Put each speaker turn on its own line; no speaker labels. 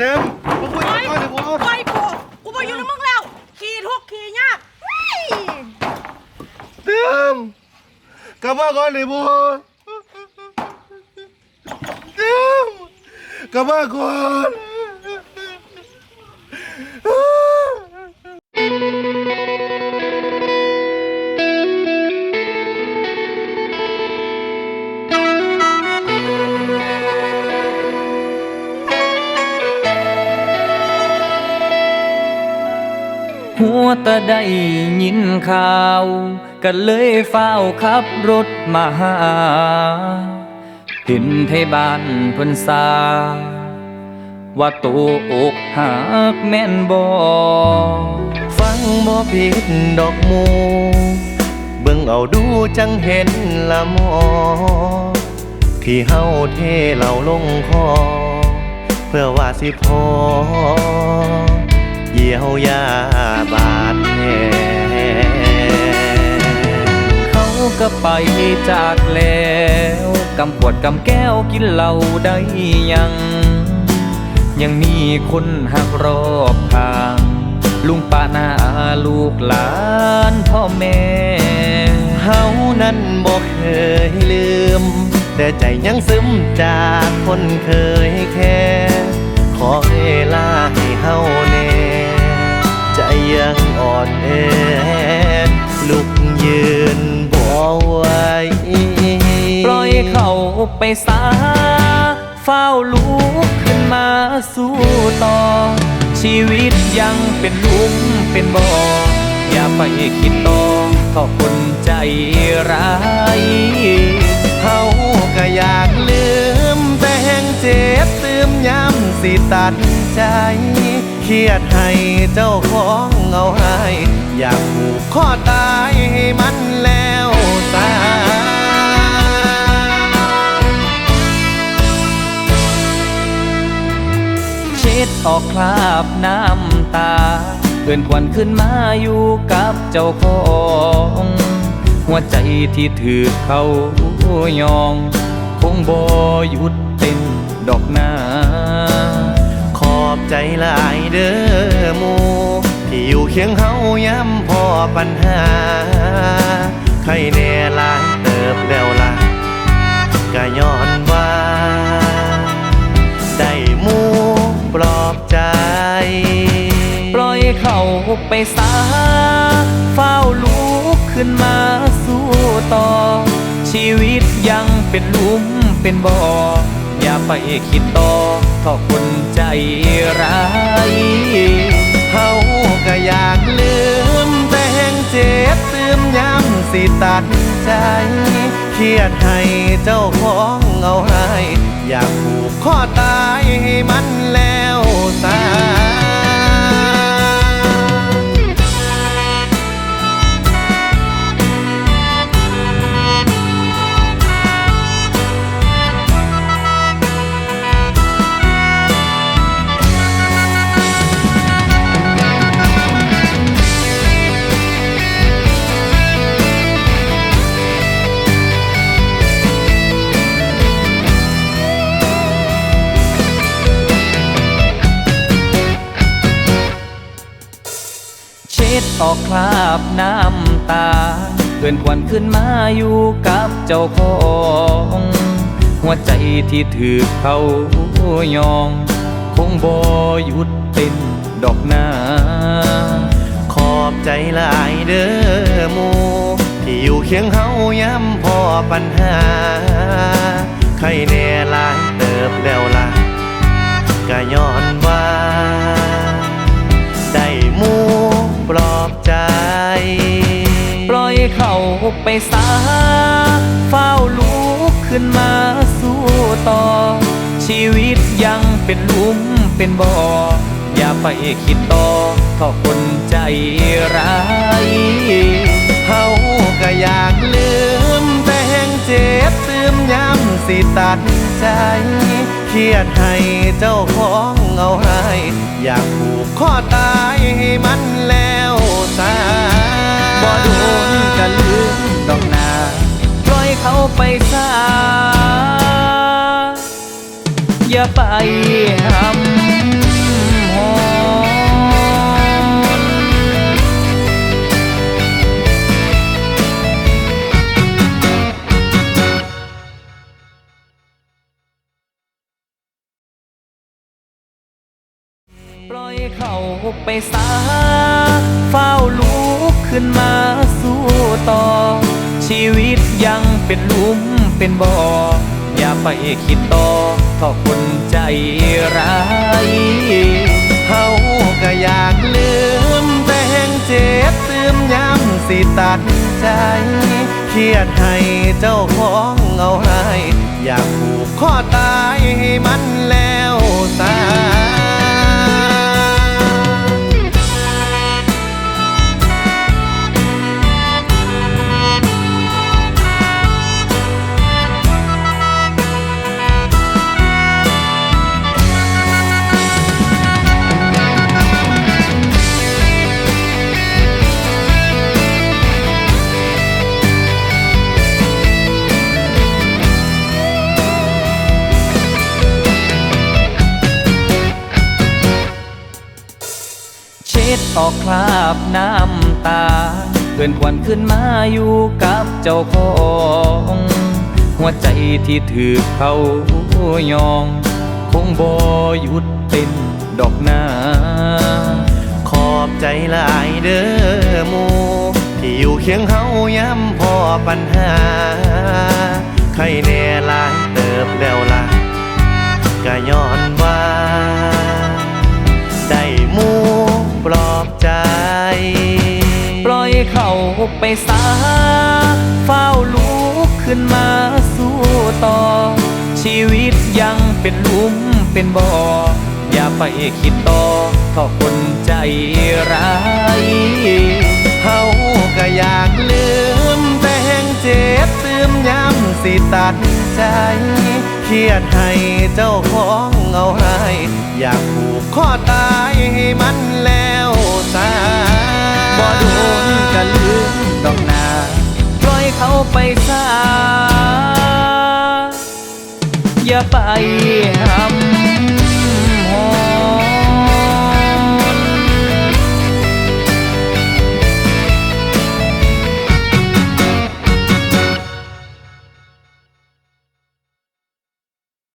เต็มมาคุยกันก่อนเดี๋ยวผม
ปล่อยกูกูไปอยู่ในมึงแล้ว ขี่ทุกข์ขี่ยากเฮ้ย
เต็มกลับมาก่อนเดี๋ยวผมเต็มกลับมาก่อน
หัวตะได้ยินข่าว ก็เลยเฝ้าขับรถมาหา เห็นไทยบ้านเพิ่นสา ว่าตัวอกหักแม่นบ่
ฟังบ่ผิดดอกมู เบิ่งเอาดูจังเห็นละมอ ที่เฮาเทเหล่าลงคอ เพื่อว่าสิพอเยียวยาบา
ไปจากแล้วกำปวดกำแก้วกินเหล้าได้ยัง ยังมีคนหักรอบทาง ลุงป้านาลูกหลานพ่อแม่
เฮานั้นบ่เคยลืม แต่ใจยังซึมจากคนเคยแค่ ขอเวลาให้เฮาแน่ใจยังอ่อนแอลุก ไป
ซาเฝ้าลุกขึ้นมาสู้ต่อ ชีวิตยังเป็นลุมเป็นบ่ออย่าไปคิดต่อขอคนใจร้าย
เฮาก็อยากลืมแต่แห่งเจ็บตืมย้ำสิตัดใจ เครียดให้เจ้าของเอาให้อยากผูกข้อตา
ออกคราบน้ำตาเกินควันขึ้นมาอยู่กับเจ้าของ หัวใจที่ถือเขายอง คงบ่หยุดเต้นดอกหน้า
ขอบใจหลายเด้อมูที่อยู่เคียงเฮาย้ำพ่อปัญหา ใครแน่ลายเติบแล้วล่ะก็ย้อนว่า
เข้าไปซาเฝ้าลุกขึ้นมาสู้ต่อ ชีวิตยังเป็นลุมเป็นบ่อ อย่าไปคิดต่อทอคนใจร้าย
เฮาก็อยากลืมแต่แห่งเจ็บตืมย้ำสิตัดใจ เครียดให้เจ้าของเอาให้ อยากผูกข้อตายให้มันแล
ดออกคราบน้ำตาเกินควันขึ้นมาอยู่กับเจ้าของ หัวใจที่ถือเขายอง คงบ่หยุดเต้นดอกหน้า
ขอบใจหลายเด้อมูที่อยู่เคียงเฮาย้ำพอปัญหา ใครแน่ลายเติบแล้วล่ะก็ย้อน ไป
ซาเฝ้าลุกขึ้นมาสู้ต่อ ชีวิตยังเป็นลุมเป็นบ่อ อย่าไปคิดต่อทอคนใจร้าย
เฮาก็อยากลืมแต่แห่งเจ็บตืมย้ำสิตัดใจ เครียดให้เจ้าของเอาให้ อยากผูกข้อตายให้มันแล้ว เขาไป
ซะอย่าไปหำหอนปล่อยเขาไปซะเฝ้าลุกขึ้นมาสู้ต่อ ชีวิตยังเป็นลุมเป็นบ่อ อย่าไปคิดต่อทอคนใจร้าย
เฮาก็อยากลืมแต่แห่งเจ็บตืมย้ำสิตัดใจ เครียดให้เจ้าของเอาให้ อยากผูกข้อตายให้มันแล้ว
เช็ดออกคราบน้ำตาเกินควันขึ้นมาอยู่กับเจ้าของ หัวใจที่ถือเขายอง คงบ่หยุดเต้นดอกนา
ขอบใจหลายเด้อมูที่อยู่เคียงเฮาย้ำพ่อปัญหา ใครแน่ลายเติบแล้วล่ะก็ย้อน ไป
สาเฝ้าลุกขึ้นมาสู้ต่อ ชีวิตยังเป็นลุมเป็นบ่อ อย่าไปคิดต่อทอคนใจร้าย
เฮาก็อยากลืมแต่แห่งเจ็บตืมย้ำสิตัดใจ เครียดให้เจ้าของเอาให้ อยากผูกข้อตายให้มันแล้วตาย
บ่โดนก็ลืม ไปซาอย่าไปห้ำ